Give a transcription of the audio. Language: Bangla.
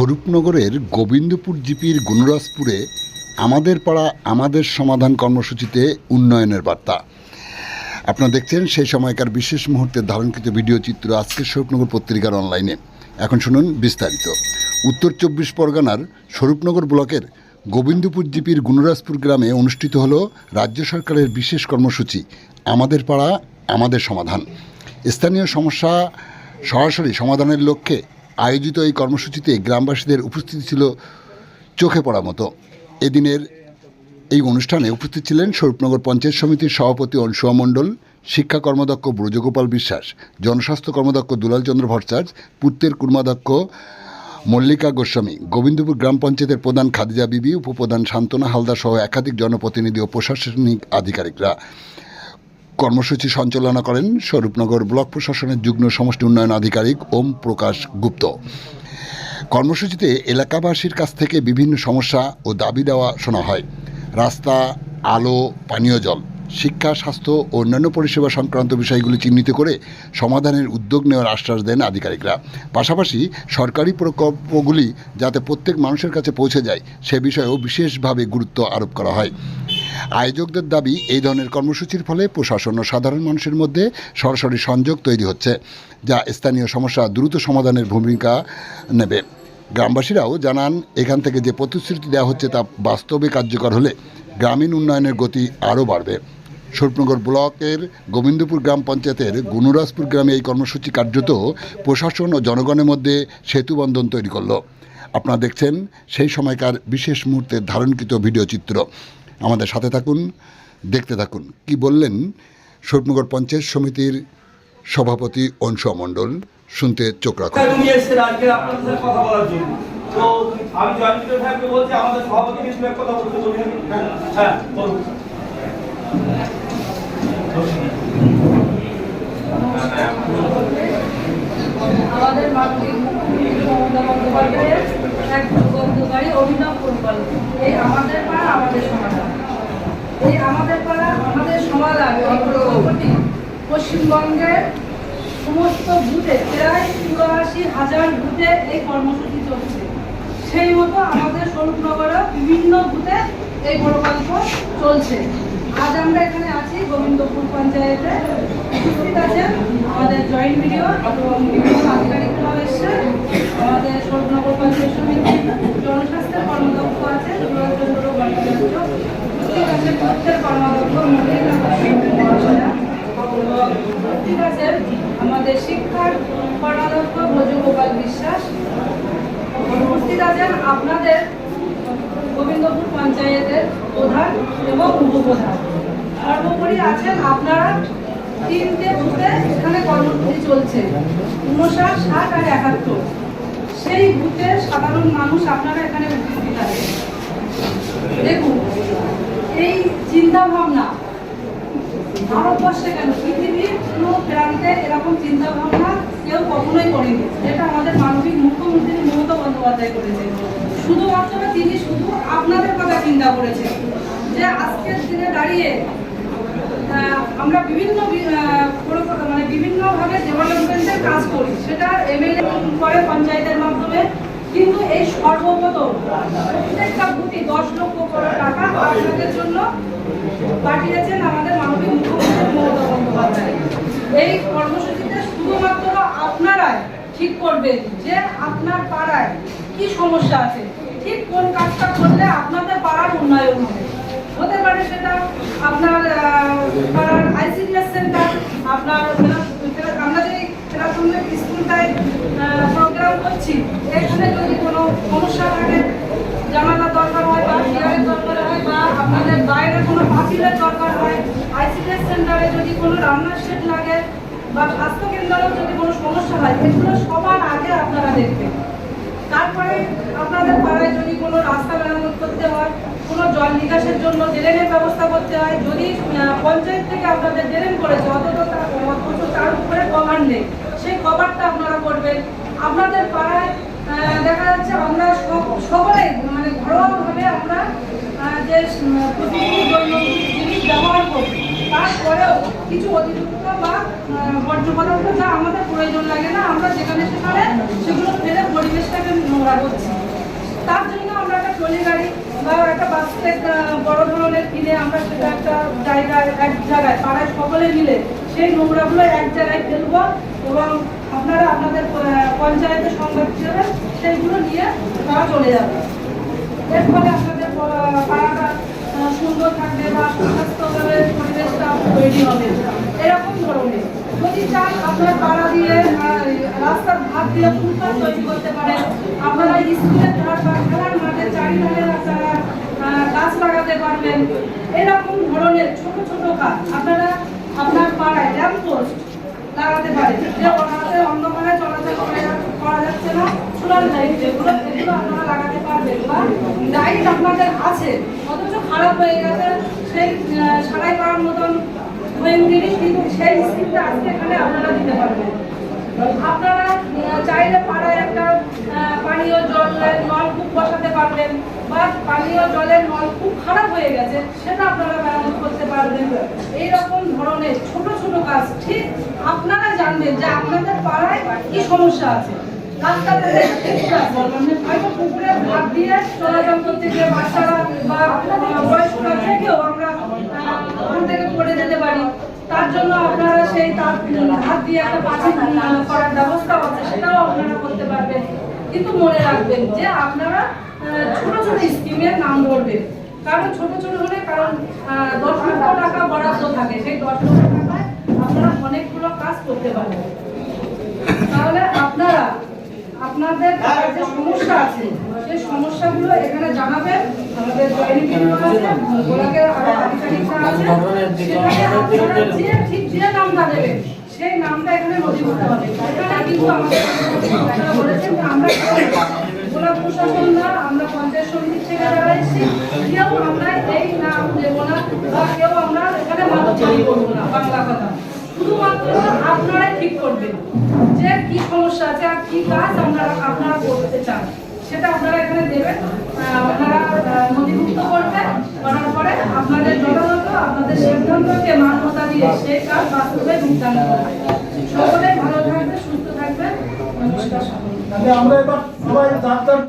স্বরূপনগরের গোবিন্দপুর জিপির গুণরাজপুরে আমাদের পাড়া, আমাদের সমাধান কর্মসূচিতে উন্নয়নের বার্তা। আপনারা দেখছেন সেই সময়কার বিশেষ মুহূর্তের ধারণকৃত ভিডিও চিত্র আজকের স্বরূপনগর পত্রিকার অনলাইনে। এখন শুনুন বিস্তারিত। উত্তর চব্বিশ পরগনার স্বরূপনগর ব্লকের গোবিন্দপুর জিপির গুণরাজপুর গ্রামে অনুষ্ঠিত হল রাজ্য সরকারের বিশেষ কর্মসূচি, আমাদের পাড়া, আমাদের সমাধান। স্থানীয় সমস্যা সরাসরি সমাধানের লক্ষ্যে আয়োজিত এই কর্মসূচিতে গ্রামবাসীদের উপস্থিতি ছিল চোখে পড়া মতো। এদিনের এই অনুষ্ঠানে উপস্থিত ছিলেন স্বরূপনগর পঞ্চায়েত সমিতির সভাপতি অংশুয়া মণ্ডল, শিক্ষা কর্মদক্ষ ব্রজগোপাল বিশ্বাস, জনস্বাস্থ্য কর্মদক্ষ দুলাল চন্দ্র ভট্টাচার্য পুত্রের কর্মাধ্যক্ষ মল্লিকা গোস্বামী, গোবিন্দপুর গ্রাম পঞ্চায়েতের প্রধান খাদিজা বিবি, উপপ্রধান শান্তনা হালদার সহ একাধিক জনপ্রতিনিধি ও প্রশাসনিক আধিকারিকরা। কর্মসূচি সঞ্চালনা করেন স্বরূপনগর ব্লক প্রশাসনের যুগ্ম সমষ্টি উন্নয়ন আধিকারিক ওম প্রকাশ গুপ্ত। কর্মসূচিতে এলাকাবাসীর কাছ থেকে বিভিন্ন সমস্যা ও দাবি দেওয়া শোনা হয়। রাস্তা, আলো, পানীয় জল, শিক্ষা, স্বাস্থ্য ও অন্যান্য পরিষেবা সংক্রান্ত বিষয়গুলি চিহ্নিত করে সমাধানের উদ্যোগ নেওয়ার আশ্বাস দেন আধিকারিকরা। পাশাপাশি সরকারি প্রকল্পগুলি যাতে প্রত্যেক মানুষের কাছে পৌঁছে যায়, সে বিষয়েও বিশেষভাবে গুরুত্ব আরোপ করা হয়। আয়োজকদের দাবি, এই ধরনের কর্মসূচির ফলে প্রশাসন ও সাধারণ মানুষের মধ্যে সরাসরি সংযোগ তৈরি হচ্ছে, যা স্থানীয় সমস্যা দ্রুত সমাধানের ভূমিকা নেবে। গ্রামবাসীরাও জানান, এখান থেকে যে প্রতিশ্রুতি দেওয়া হচ্ছে তা বাস্তবে কার্যকর হলে গ্রামীণ উন্নয়নের গতি আরও বাড়বে। স্বরূপনগর ব্লকের গোবিন্দপুর গ্রাম পঞ্চায়েতের গুণরাজপুর গ্রামে এই কর্মসূচি কার্যত প্রশাসন ও জনগণের মধ্যে সেতুবন্ধন তৈরি করল। আপনারা দেখছেন সেই সময়কার বিশেষ মুহূর্তের ধারণকৃত ভিডিও চিত্র। আমাদের সাথে থাকুন দেখতে থাকুন। কি বললেন? স্বরূপনগর পঞ্চায়েত সমিতির সভাপতি অংশুয়া মণ্ডল শুনতে চোখ রাখুন। তাই উনি এসেছেন আজকে আপনাদের সাথে কথা বলার জন্য? তো আমি জয়েন্ট সাহেবকে বলছি আমাদের সভাপতি কিছু এক কথা বলতে বলি হ্যাঁ বলুন। আমাদের মানবিক মমতা বন্দ্যোপাধ্যায়ের এক দুর্গন্ধকারী অভিনব পরিকল্পনা এই আমাদের পাড়া আমাদের সমাধান। এই আমাদের পাড়া আমাদের সমাধান প্রকল্পটি পশ্চিমবঙ্গের সমস্ত বুথে প্রায় চুরাশি হাজার বুথে এই কর্মসূচি চলছে। সেই মতো আমাদের স্বরূপনগরে বিভিন্ন বুথে এই প্রকল্প চলছে। আজ আমরা এখানে আছি গোবিন্দপুর পঞ্চায়েতে। উপস্থিত আছেন আমাদের জয়েন্ট ভিডিও এবং বিভিন্ন আধিকারিকরাও এসছে আমাদের স্বরূপনগর পঞ্চায়েত জনস্বাস্থ্যের কর্মদক্ষ আছে ভট্টাচার্য। উপস্থিত আছে পক্ষের কর্মদক্ষ উপস্থিত আমাদের শিক্ষার কর্মাধ্যক্ষ ব্রজগোপাল বিশ্বাস। উপস্থিত আছেন আপনাদের পঞ্চায়েতের প্রধান এবং উপপ্রধান। সর্বোপরি আছেন আপনারা তিনটে বুথে এখানে কর্মসূচি চলছে। উনষাট, ষাট আর একাত্তর। সেই বুথে সাধারণ মানুষ আপনারা এখানে উপস্থিত আছেন। দেখুন, এই চিন্তা ভাবনা ভারতবর্ষে কেন? পৃথিবীর কোনো প্রান্তে এরকম চিন্তা ভাবনা কেউ কখনোই করেনি, যেটা আমাদের মানবিক মুখ্যমন্ত্রী মমতা বন্দ্যোপাধ্যায় করেছেন শুধুমাত্র তিনি শুধু আপনাদের কথা চিন্তা করেছেন, যে আজকের দিনে দাঁড়িয়ে আমরা বিভিন্ন মানে বিভিন্নভাবে ডেভেলপমেন্টের কাজ করি। সেটা এমএলএ করে পঞ্চায়েতের মাধ্যমে কিন্তু এই সর্বপ্রথম প্রত্যেকটা দশ লক্ষ করে টাকা আপনাদের জন্য পাঠিয়েছেন আমাদের মানবিক মুখ্যমন্ত্রী মমতা বন্দ্যোপাধ্যায়। এই কর্মসূচিতে শুধুমাত্র আপনারাই ঠিক করবেন যে আপনার পাড়ায় কি সমস্যা আছে, ঠিক কোন কাজটা করলে আপনাদের পাড়ার উন্নয়ন হবে। হতে পারে সেটা আপনার পাড়ার আইসিডিএস সেন্টার, আপনার আমরা যে প্রাথমিক স্কুলটায় করছি। এখানে যদি কোনো সমস্যা থাকে জানালার দরকার হয় বা চেয়ারের দরকার হয় বা আপনাদের বাইরে কোনো পাঁচিলের দরকার হয়, আইসিডিএস সেন্টারে যদি কোনো রান্নার সেট লাগে বা স্বাস্থ্য কেন্দ্রেও যদি কোনো সমস্যা হয়, এগুলো সবার আগে আপনারা দেখবেন। তারপরে আপনাদের পাড়ায় যদি কোনো রাস্তা মেরামত করতে হয়, কোনো জল নিকাশের জন্য ড্রেনের ব্যবস্থা করতে হয়, যদি পঞ্চায়েত থেকে আপনাদের ড্রেন করেছে তার অথচ তার উপরে কভার নেই, সেই কভারটা আপনারা করবেন। আপনাদের পাড়ায় দেখা যাচ্ছে আমরা সকলে মানে ঘরোয়াভাবে আমরা যে প্রতিদিন জিনিস ব্যবহার করি তারপরেও কিছু অতিরিক্ত বা বর্জ্য পদার্থ যা আমাদের প্রয়োজন লাগে না, আমরা যেখানে সেখানে সেগুলো ফেলে পরিবেশটাকে নোংরা করছি। তার জন্য আমরা একটা ট্রলি গাড়ি বা একটা বাস্কেট বড় ধরনের কিনে আমরা সেটা একটা জায়গায়, এক জায়গায় পাড়ায় সকলে মিলে সেই নোংরাগুলো এক জায়গায় ফেলব। এবং আপনারা আপনাদের পঞ্চায়েতের সংবাদ হিসেবে সেইগুলো নিয়ে তারা চলে যাবে। এর ফলে আপনাদের পাড়াটা সুন্দর থাকবে বা সুস্বাস্থ্যভাবে পরিবেশটা তৈরি হবে। এরকম ধরনের। যদি চান আপনার পাড়া দিয়ে রাস্তার ধার দিয়ে ফুটপাথ তৈরি করতে পারেন। আপনারা স্কুলের ধার বা খেলার মাঠে চারিধারে আপনারা গাছ লাগাতে পারবেন। এরকম ধরনের ছোট ছোট কাজ। আপনারা আপনার পাড়ায় ল্যাম্প পোস্ট লাগাতে পারে। যে ওনাতে অন্ধকারে চলাচল করে যাচ্ছে না। সোলার লাইট যেগুলো, সেগুলো আপনারা লাগাতে পারবেন বা লাইট আপনাদের আছে। অথচ খারাপ হয়ে গেছে সেই সারাই করার মতন ওয়েন জিনিস কিন্তু সেই স্কিমটা আজকে এখানে আপনারা দিতে পারবেন। আপনারা চাইলে পাড়ায় একটা পানীয় জলের নলকূপ বসাতে পারবেন বা পানীয় জলের নলকূপ খারাপ হয়ে গেছে, সেটা আপনারা আপনারা জানবেন যে আপনাদের পাড়ায় কি সমস্যা আছে। পারি। তার জন্য আপনারা সেই তার হাত দিয়ে একটা পাঁচিল করার ব্যবস্থা আছে, সেটাও আপনারা করতে পারবেন। কিন্তু মনে রাখবেন যে আপনারা ছোট ছোট স্কিমের নাম বলবেন কারণ ছোট ছোট হলে কারণ দশ লক্ষ টাকা বরাদ্দ থাকে। সেই দশ লক্ষ টাকায় আপনারা অনেকগুলো কাজ করতে পারবেন। তাহলে আপনারা আপনাদের যে সমস্যা আছে সেই সমস্যাগুলো এখানে জানাবেন। আমাদের জয়েনিং ওনাকে আরও আধিকারিকরা আছে। সেখানে আপনারা যে ঠিক যে নামটা দেবেন সেই নামটা এখানে নথিভুক্ত হবে। এখানে কিন্তু আমাদের বলেছেন যে আমরা গোলা প্রশাসন না আমরা পঞ্চায়েত সমিতির থেকে যারা এসেছি আমরা এখানে শুধুমাত্র আপনারাই ঠিক করবেন যে কি সমস্যা আছে কি কাজ আপনারা আপনারা করতে চান সেটা আপনারা এখানে দেবেন আপনারা নথিভুক্ত করবেন করার পরে আপনাদের আপনাদের সিদ্ধান্তকে মান্যতা দিয়ে সেই কাজ বাস্তবে রূপদান করবে ভালো থাকবে সুস্থ থাকবেন নমস্কার এবার সবাই যার